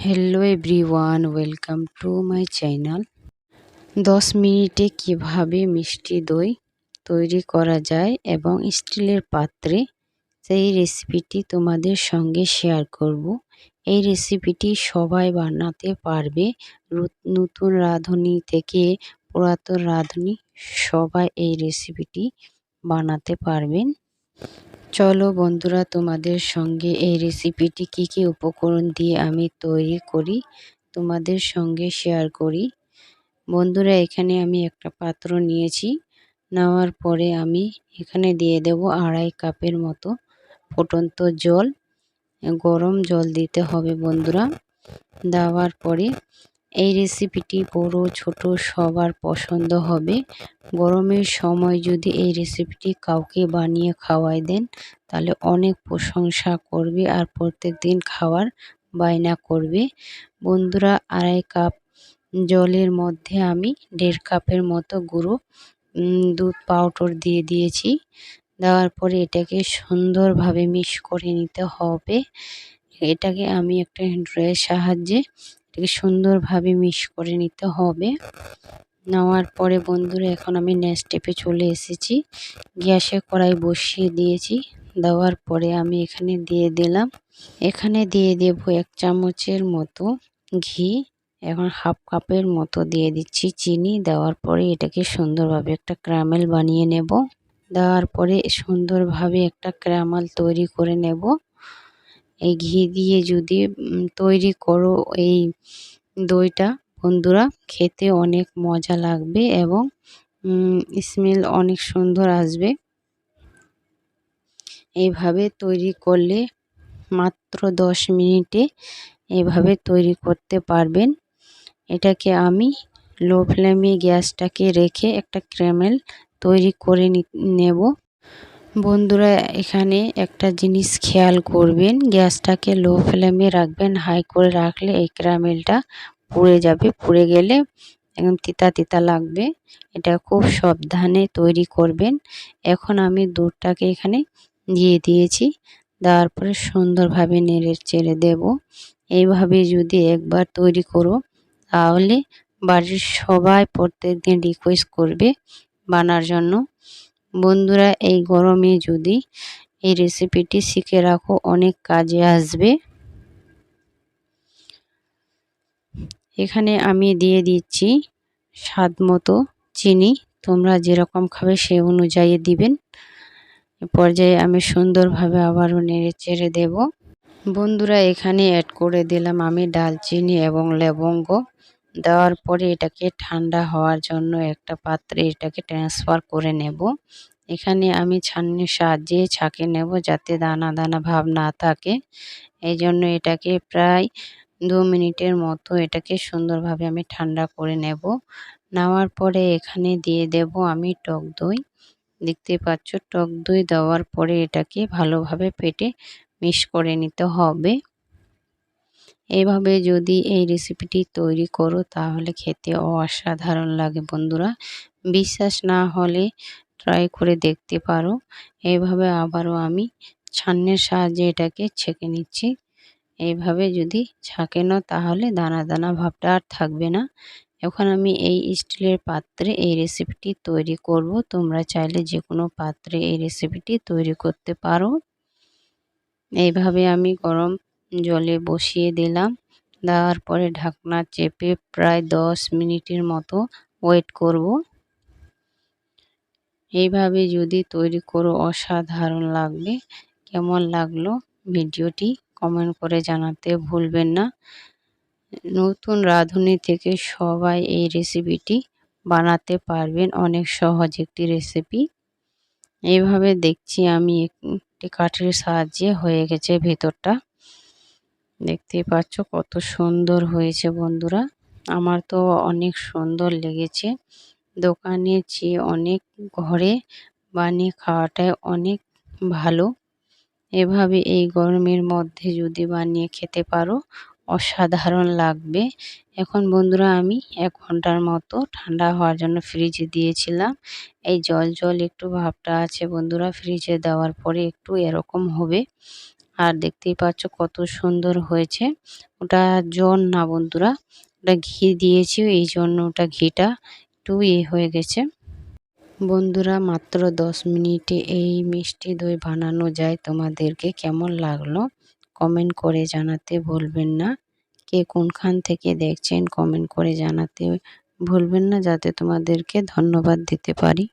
Hello everyone welcome to my channel দশ মিনিটে কীভাবে মিষ্টি দই তৈরি করা যায় এবং স্টিলের পাত্রে সেই রেসিপিটি তোমাদের সঙ্গে শেয়ার করব। এই রেসিপিটি সবাই বানাতে পারবে। নতুন রাঁধুনি থেকে পুরাতন রাঁধুনি সবাই এই রেসিপিটি বানাতে পারবেন। চলো বন্ধুরা, তোমাদের সঙ্গে এই রেসিপিটি কি কি উপকরণ দিয়ে আমি তৈরি করি, তোমাদের সঙ্গে শেয়ার করি। বন্ধুরা, এখানে আমি একটা পাত্র নিয়েছি। নেওয়ার পরে আমি এখানে দিয়ে দেব আড়াই কাপের মতো ফুটন্ত জল। গরম জল দিতে হবে বন্ধুরা। দেওয়ার পরে এই রেসিপিটি বড়, ছোট, সবার পছন্দ হবে। গরমের সময় যদি এই রেসিপিটি কাউকে বানিয়ে খাওয়াই দেন, তাহলে অনেক প্রশংসা করবে আর প্রত্যেক দিন খাওয়ার বায়না করবে। বন্ধুরা, আড়াই কাপ জলের মধ্যে আমি দেড় কাপের মতো গুঁড়ো দুধ পাউডার দিয়ে দিয়েছি। দেওয়ার পরে এটাকে সুন্দরভাবে মিক্স করে নিতে হবে। এটাকে আমি একটা ড্রয়ের সাহায্যে সুন্দরভাবে মিক্স করে নিতে হবে। নেওয়ার পরে বন্ধুরা, এখন আমি নেক্সট স্টেপে চলে এসেছি। গ্যাসে কড়াই বসিয়ে দিয়েছি। দেওয়ার পরে আমি এখানে দিয়ে দিলাম। এখানে দিয়ে দেব এক চামচের মতো ঘি। এখন হাফ কাপের মতো দিয়ে দিচ্ছি চিনি। দেওয়ার পরে এটাকে সুন্দরভাবে একটা ক্রামেল বানিয়ে নেব। দেওয়ার পরে সুন্দরভাবে একটা ক্রামাল তৈরি করে নেব। এই ঘি দিয়ে যদি তৈরি করো এই দইটা। বন্ধুরা, খেতে অনেক মজা লাগবে এবং স্মেল অনেক সুন্দর আসবে। এইভাবে তৈরি করলে মাত্র দশ মিনিটে এভাবে তৈরি করতে পারবেন। এটাকে আমি লো ফ্লেমে গ্যাসটাকে রেখে একটা ক্র্যামেল তৈরি করে নেব। বন্ধুরা, এখানে একটা জিনিস খেয়াল করবেন। গ্যাসটাকে লো ফ্লেমে রাখবেন, হাই করে রাখলে এই ক্যারামেলটা পুড়ে যাবে। পুড়ে গেলে একদম তিতা তিতা লাগবে। এটা খুব সাবধানে তৈরি করবেন। এখন আমি দুধটাকে এখানে দিয়ে দিয়েছি। দেওয়ার পরে সুন্দরভাবে নেড়ে চেড়ে দেব। এইভাবে যদি একবার তৈরি করো, তাহলে বাড়ির সবাই প্রত্যেক দিন রিকোয়েস্ট করবে বানার জন্য। বন্ধুরা, এই গরমে যদি এই রেসিপিটি শিখে রাখো, অনেক কাজে আসবে। এখানে আমি দিয়ে দিচ্ছি স্বাদ মতো চিনি। তোমরা যেরকম খাবে সে অনুযায়ী দিবেন। পর্যায়ে আমি সুন্দরভাবে আবারও নেড়ে চেড়ে দেব। বন্ধুরা, এখানে অ্যাড করে দিলাম আমি ডালচিনি এবং লবঙ্গ। দেওয়ার পরে এটাকে ঠান্ডা হওয়ার জন্য একটা পাত্রে এটাকে ট্রান্সফার করে নেব। এখানে আমি ছান্নির সাহায্যে ছাঁকে নেব যাতে দানা দানা ভাব না থাকে। এই জন্য এটাকে প্রায় দু মিনিটের মতো এটাকে সুন্দরভাবে আমি ঠান্ডা করে নেব। নেওয়ার পরে এখানে দিয়ে দেব আমি টক দই। দেখতে পাচ্ছ টক দই দেওয়ার পরে এটাকে ভালোভাবে পেটে মিক্স করে নিতে হবে। এইভাবে যদি এই রেসিপিটি তৈরি করো, তাহলে খেতে অসাধারণ লাগে বন্ধুরা। বিশ্বাস না হলে ট্রাই করে দেখতে পারো। এইভাবে আবারও আমি ছান্নের সাহায্যে এটাকে ছেঁকে নিচ্ছি। এইভাবে যদি ছাঁকেনো তাহলে দানা দানা ভাবটা আর থাকবে না। এখন আমি এই স্টিলের পাত্রে এই রেসিপিটি তৈরি করব। তোমরা চাইলে যে কোনো পাত্রে এই রেসিপিটি তৈরি করতে পারো। এইভাবে আমি গরম জলে বসিয়ে দিলাম। দেওয়ার পরে ঢাকনা চেপে প্রায় দশ মিনিটের মতো ওয়েট করব। এইভাবে যদি তৈরি করো অসাধারণ লাগবে। কেমন লাগল ভিডিওটি কমেন্ট করে জানাতে ভুলবেন না। নতুন রাঁধুনি থেকে সবাই এই রেসিপিটি বানাতে পারবেন। অনেক সহজ একটি রেসিপি এইভাবে দেখছি আমি একটি কাঠের সাহায্যে হয়ে গেছে ভেতরটা। দেখতে পাচ্ছ কত সুন্দর হয়েছে বন্ধুরা। আমার তো অনেক সুন্দর লেগেছে। দোকানের চেয়ে অনেক ঘরে বানিয়ে খাওয়াটাই অনেক ভালো। এভাবে এই গরমের মধ্যে যদি বানিয়ে খেতে পারো, অসাধারণ লাগবে। এখন বন্ধুরা আমি এক ঘণ্টার মতো ঠান্ডা হওয়ার জন্য ফ্রিজে দিয়েছিলাম। এই জল জল একটু ভাবটা আছে বন্ধুরা ফ্রিজে দেওয়ার পরে একটু এরকম হবে। আর দেখতেই পাচ্ছ কত সুন্দর হয়েছে। ওটা জন না বন্ধুরা, ওটা ঘি দিয়েছি, এই জন্য ওটা ঘিটা একটু ইয়ে হয়ে গেছে। বন্ধুরা, মাত্র দশ মিনিটে এই মিষ্টি দই বানানো যায় তোমাদেরকে, কেমন লাগল কমেন্ট করে জানাতে ভুলবেন না। কে কোনখান থেকে দেখছেন কমেন্ট করে জানাতে ভুলবেন না, যাতে তোমাদেরকে ধন্যবাদ দিতে পারি।